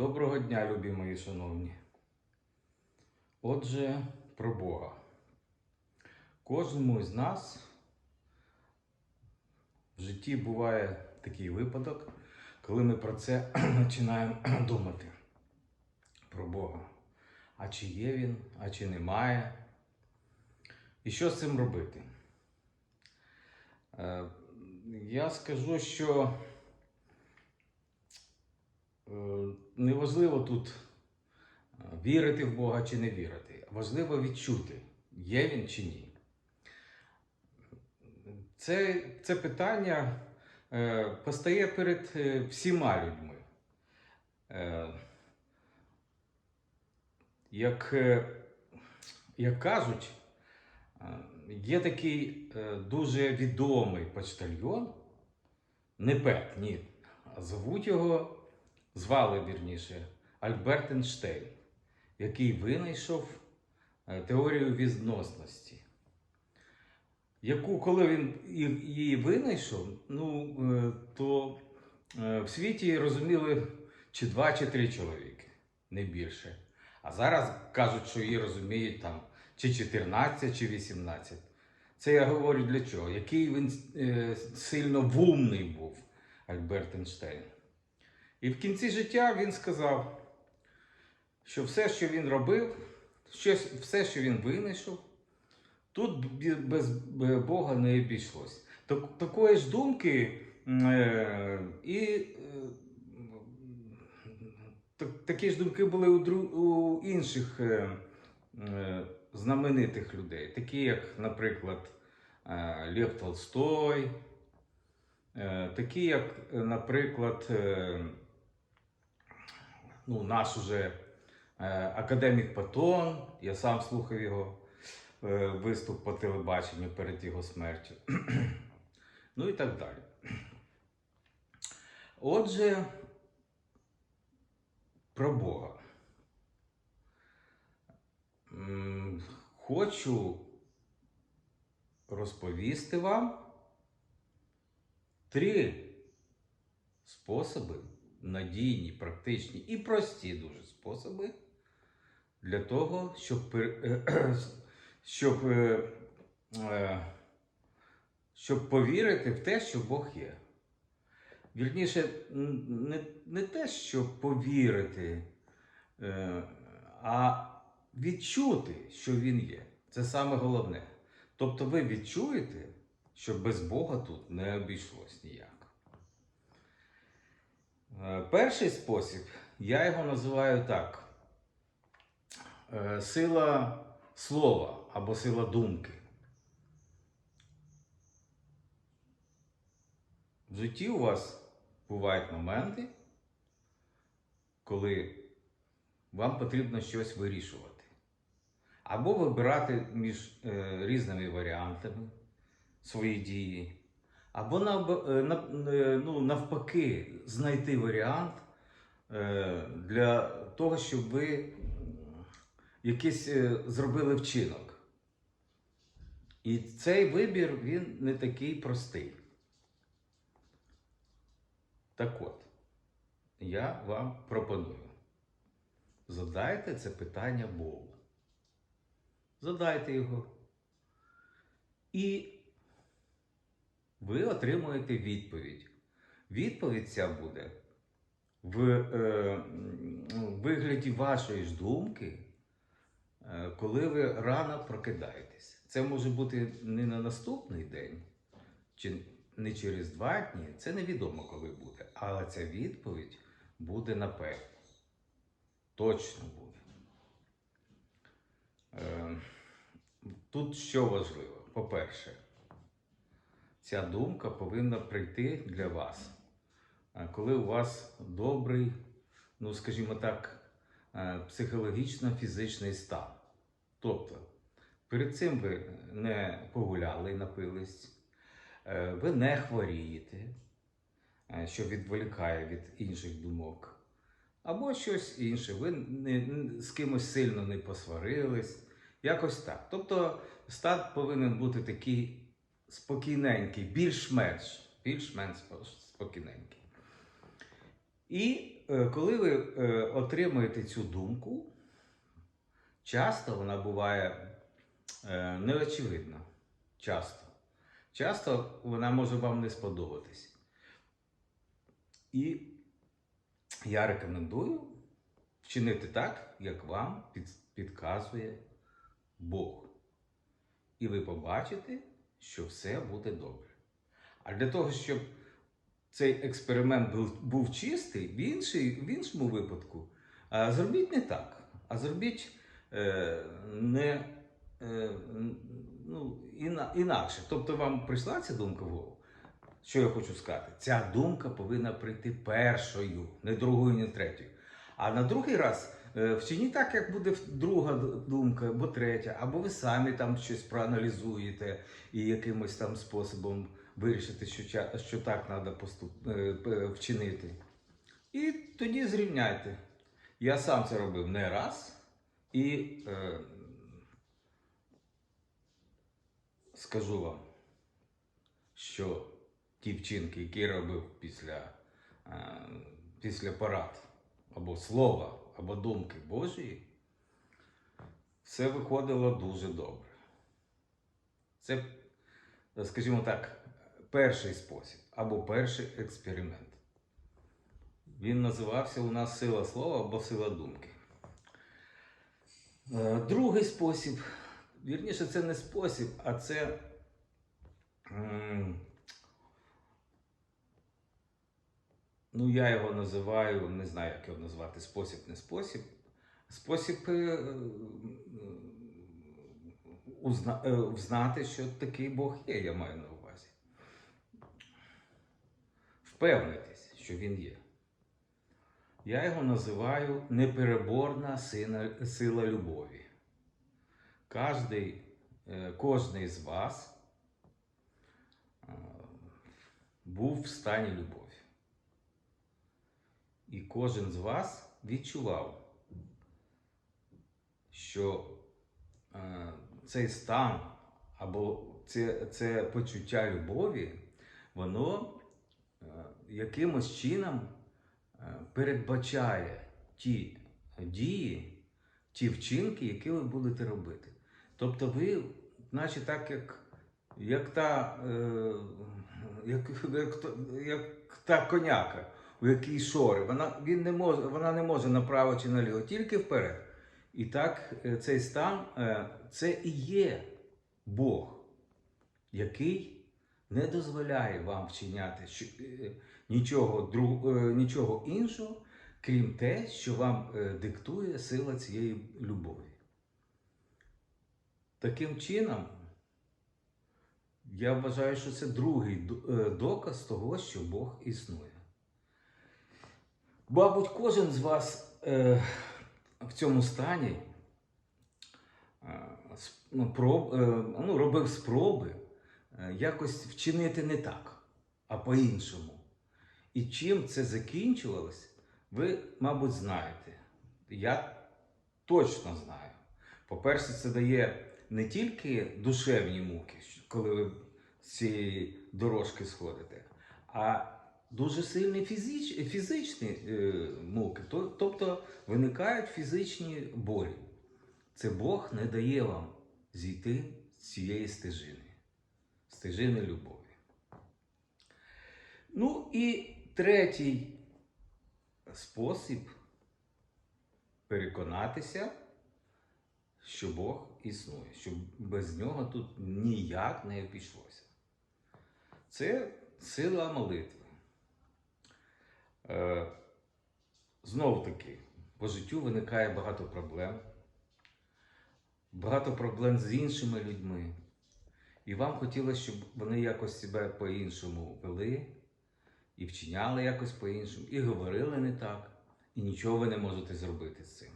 Доброго дня, любі мої шановні. Отже, про Бога. Кожному з нас в житті буває такий випадок, коли ми про це починаємо думати. Про Бога. А чи є він, а чи немає? І що з цим робити? Е, Я скажу, що Е, неважливо тут е, вірити в Бога чи не вірити. Важливо відчути, є він чи ні. Це, це питання е, постає перед е, всіма людьми. Е, як, е, як кажуть, є такий дуже відомий почтальйон, не Пет, ні, звуть його звали вірніше Альберт Ейнштейн, який винайшов е, теорію відносності. Яку, коли він її винайшов, ну, е, то е, в світі розуміли чи два, чи три чоловіки, не більше. А зараз кажуть, що її розуміють там чи 14, чи 18. Це я говорю для чого? Який він сильно вумний був, Альберт Ейнштейн. І в кінці життя він сказав, що все, що він робив, все, що він винайшов, тут без Бога не обійшлось. Так, такої ж думки е, і е, так- такі ж думки були у, інших е, знаменитих людей, такі як, наприклад, е, Лев Толстой, такі як, наприклад, ну, наш уже е, академік Патон, я сам слухав його е, виступ по телебаченню перед його смертю. ну і так далі. Отже, про Бога. Хочу розповісти вам три способи, надійні, практичні і прості дуже способи для того, щоб, щоб, е, е, щоб повірити в те, що Бог є. Вірніше, не, не те, щоб повірити, е, а відчути, що Він є. Це саме головне. Тобто ви відчуєте, що без Бога тут не обійшлось ніяк. Е, Перший спосіб, я його називаю так: Е, сила слова або сила думки. В житті у вас бувають моменти, коли вам потрібно щось вирішувати. Або вибирати між е, різними варіантами свої дії, або е, е, ну, навпаки знайти варіант е, для того, щоб ви якийсь зробили вчинок. І цей вибір він не такий простий. Так от, я вам пропоную. Задайте це питання Богу. Задайте його. І ви отримуєте відповідь. Відповідь ця буде в е, вигляді вашої ж думки, е, коли ви рано прокидаєтесь. Це може бути не на наступний день, чи не через два дні, це невідомо коли буде. Але ця відповідь буде напевно. Точно буде. Е, Тут що важливо? По-перше, ця думка повинна прийти для вас, е, коли у вас добрий, ну скажімо так, е, психологічно-фізичний стан. Тобто, перед цим ви не погуляли напились, е, ви не хворієте, що відволікає від інших думок. Або щось інше, ви не- з кимось сильно не посварились. Якось так. Тобто стан повинен бути такий спокійненький, більш-менш, більш-менш спокійненький. І е, коли ви е, отримуєте цю думку, часто вона буває е, неочевидна. Часто. Часто вона може вам не сподобатись. І я рекомендую вчинити так, як вам підказує Бог. І ви побачите, що все буде добре. А для того, щоб цей експеримент був, був чистий, в, інший, в іншому випадку, а, зробіть не так, а зробіть е, не е, ну, іна, інакше. Тобто вам прийшла ця думка в голову. Що я хочу сказати? Ця думка повинна прийти першою, не другою, не третьою. А на другий раз вчиніть так, як буде друга думка, або третя, або ви самі там щось проаналізуєте і якимось там способом вирішите, що, що так треба поступ... е, вчинити. І тоді зрівняйте. Я сам це робив не раз. І е, скажу вам, що ті вчинки, які я робив після, е, після порад або слова, або думки Божої, все виходило дуже добре. Це, скажімо так, перший спосіб або перший експеримент. Він називався у нас сила слова або сила думки. Е, Другий спосіб, вірніше, це не спосіб, а це ну, я його називаю, не знаю, як його назвати, спосіб, не спосіб. Спосіб е, е, е, взнати, що такий Бог є, я маю на увазі. Впевнитись, що він є. Я його називаю непереборна сина- сила любові. Кожний, кожний з вас був в стані любові. І кожен з вас відчував, що е, цей стан або це, це почуття любові, воно е, якимось чином е, передбачає ті дії, ті вчинки, які ви будете робити. Тобто ви, наче так, як, як, та, е, як, як, та- як та коняка, у якій шори, вона, він не може, вона не може направо чи наліво, тільки вперед. І так е, цей стан е, це і є Бог, який не дозволяє вам вчиняти е, нічого, нічого іншого, крім те, що вам диктує сила цієї любові. Таким чином, я вважаю, що це другий доказ того, що Бог існує. Мабуть, кожен з вас е, в цьому стані е, ну, проб, е, ну, робив спроби е, якось вчинити не так, а по-іншому. І чим це закінчувалось, ви, мабуть, знаєте. Я точно знаю. По-перше, це дає не тільки душевні муки, коли ви з цієї дорожки сходите, а дуже сильні фізич, фізичні е, муки. Тобто виникають фізичні болі. Це Бог не дає вам зійти з цієї стежини, стежини любові. Ну і третій спосіб переконатися, що Бог існує, що без нього тут ніяк не обійшлося. Це сила молитви. Е, Знову таки, по життю виникає багато проблем, багато проблем з іншими людьми. І вам хотілося, щоб вони якось себе по-іншому вели, і вчиняли якось по-іншому, і говорили не так, і нічого ви не можете зробити з цим.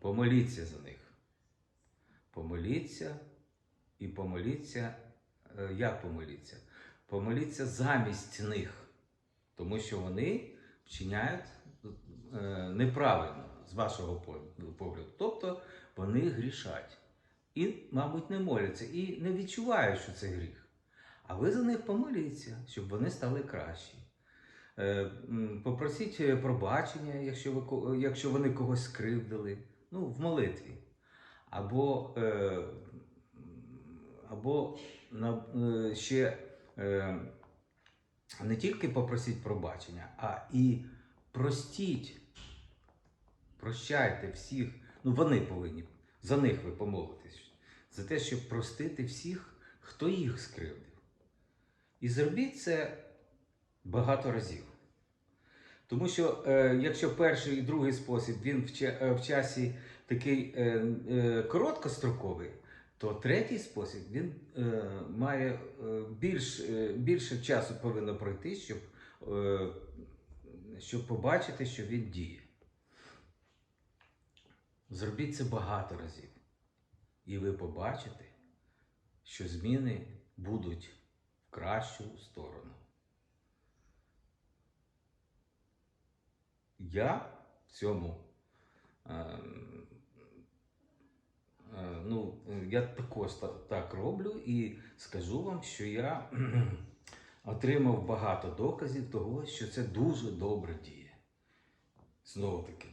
Помоліться за них. Помоліться і помоліться. е, Як помоліться? Помоліться замість них, тому що вони вчиняють е, неправильно з вашого погляду. Тобто вони грішать. І, мабуть, не моляться, і не відчувають, що це гріх. А ви за них помоліться, щоб вони стали кращі. Е, Попросіть е, пробачення, якщо, ви, якщо вони когось скривдили, ну, в молитві. Або, або ще не тільки попросіть пробачення, а і простіть, прощайте всіх. Ну, вони повинні, за них ви помолитесь, за те, щоб простити всіх, хто їх скривдив. І зробіть це багато разів. Тому що е, якщо перший і другий спосіб він в, е, в часі такий е, е, короткостроковий, то третій спосіб він е, має е, більш, е, більше часу повинно пройти, щоб, е, щоб побачити, що він діє. Зробіть це багато разів. І ви побачите, що зміни будуть в кращу сторону. Я в цьому е, ну, я також так роблю і скажу вам, що я отримав багато доказів того, що це дуже добре діє. Знову таки,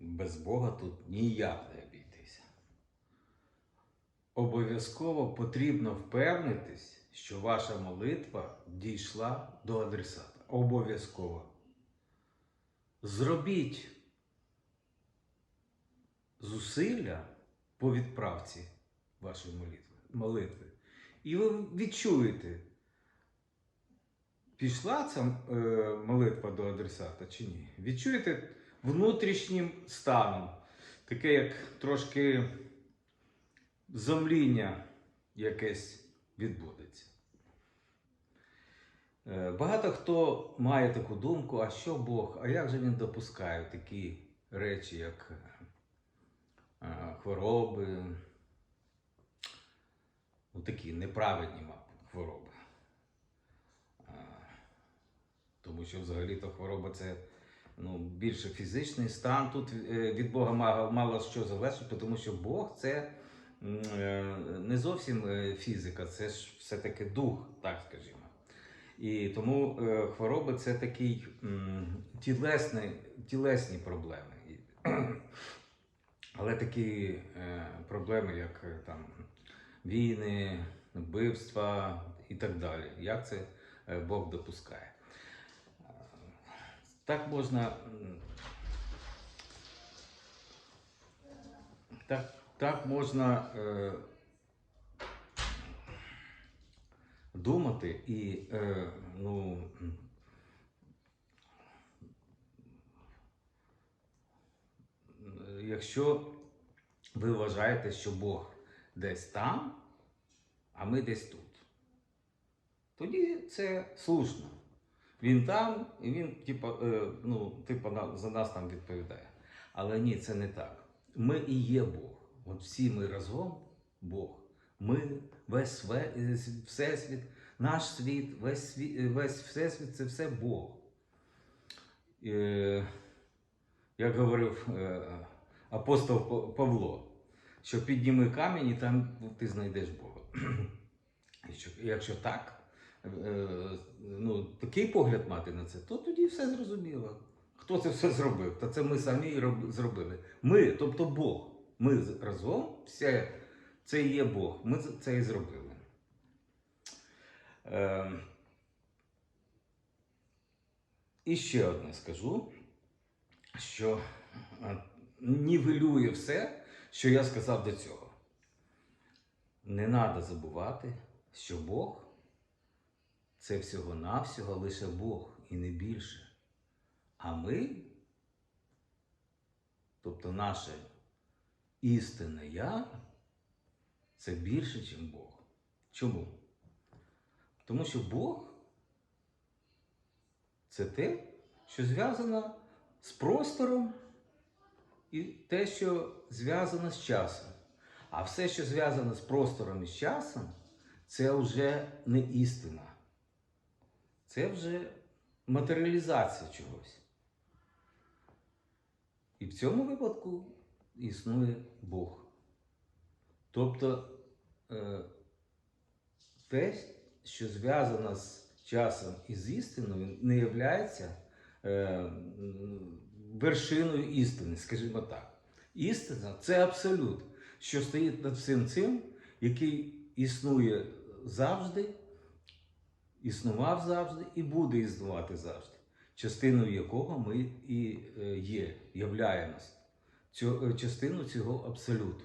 без Бога тут ніяк не обійтися. Обов'язково потрібно впевнитись, що ваша молитва дійшла до адресата. Обов'язково. Зробіть зусилля по відправці вашої молитви, молитви. І ви відчуєте, пішла ця е, молитва до адресата чи ні. Відчуєте внутрішнім станом, таке як трошки зомління якесь відбудеться. Е, Багато хто має таку думку, а що Бог, а як же він допускає такі речі, як хвороби, ну, такі неправедні хвороби. Тому що взагалі-то хвороба це ну, більше фізичний стан. Тут е, від Бога мало, що залежить, тому що Бог це е, не зовсім е, фізика, це ж все-таки дух, так скажімо. І тому хвороби це такий м, тілесний, тілесні проблеми. Але такі е, проблеми, як е, там війни, вбивства і так далі. Як це е, Бог допускає? Так можна. Так, так можна е, думати і е, ну. Якщо ви вважаєте, що Бог десь там, а ми десь тут, тоді це слушно. Він там, і він, типу, ну, типу, за нас там відповідає. Але ні, це не так. Ми і є Бог. От всі ми разом Бог. Ми, весь е, всесвіт, наш світ, весь, світ, е, весь всесвіт це все Бог. Як говорив апостол Павло, що підніми камінь і там ти знайдеш Бога. Якщо так, е, ну, такий погляд мати на це, то тоді все зрозуміло. Хто це все зробив? Та це ми самі зробили. Ми, тобто Бог. Ми разом, все, це і є Бог. Ми це і зробили. Е, і ще одне скажу, що е, нівелює все, що я сказав до цього. Не треба забувати, що Бог це всього-навсього лише Бог і не більше. А ми, тобто наше істинне я, це більше, ніж Бог. Чому? Тому що Бог це те, що зв'язано з простором і те, що зв'язано з часом. А все, що зв'язано з простором і з часом, це вже не істина. Це вже матеріалізація чогось. І в цьому випадку існує Бог. Тобто е, те, що зв'язано з часом із істиною не являється е, вершиною істини, скажімо так. Істина це абсолют, що стоїть над всім цим, який існує завжди, існував завжди і буде існувати завжди, частиною якого ми і е, є, являємось. Цю, е, частину цього абсолюту.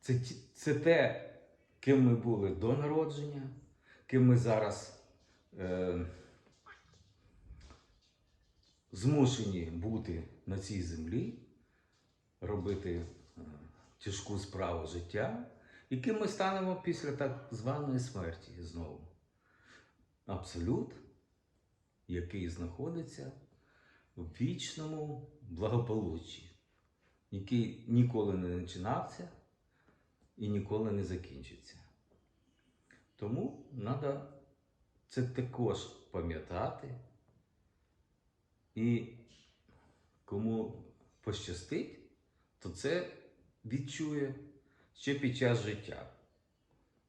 Це, це те, ким ми були до народження, ким ми зараз е, змушені бути на цій землі, робити е, тяжку справу життя, і ким ми станемо після так званої смерті знову. Абсолют, який знаходиться в вічному благополуччі, який ніколи не починався і ніколи не закінчиться. Тому треба це також пам'ятати. І кому пощастить, то це відчує ще під час життя.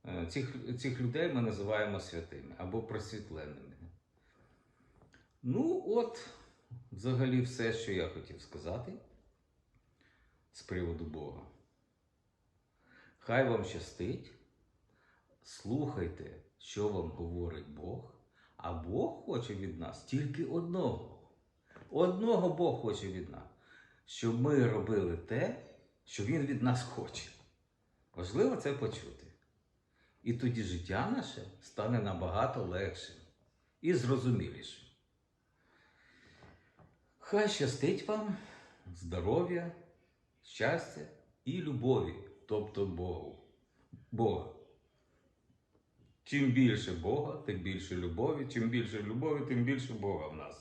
Е, Цих, цих людей ми називаємо святими або просвітленими. Ну, от, взагалі, все, що я хотів сказати з приводу Бога. Хай вам щастить, слухайте, що вам говорить Бог, а Бог хоче від нас тільки одного. Одного Бог хоче від нас, щоб ми робили те, що Він від нас хоче. Важливо це почути. І тоді життя наше стане набагато легшим і зрозумілішим. Хай щастить вам здоров'я, щастя і любові, тобто Богу. Бога. Чим більше Бога, тим більше любові. Чим більше любові, тим більше Бога в нас.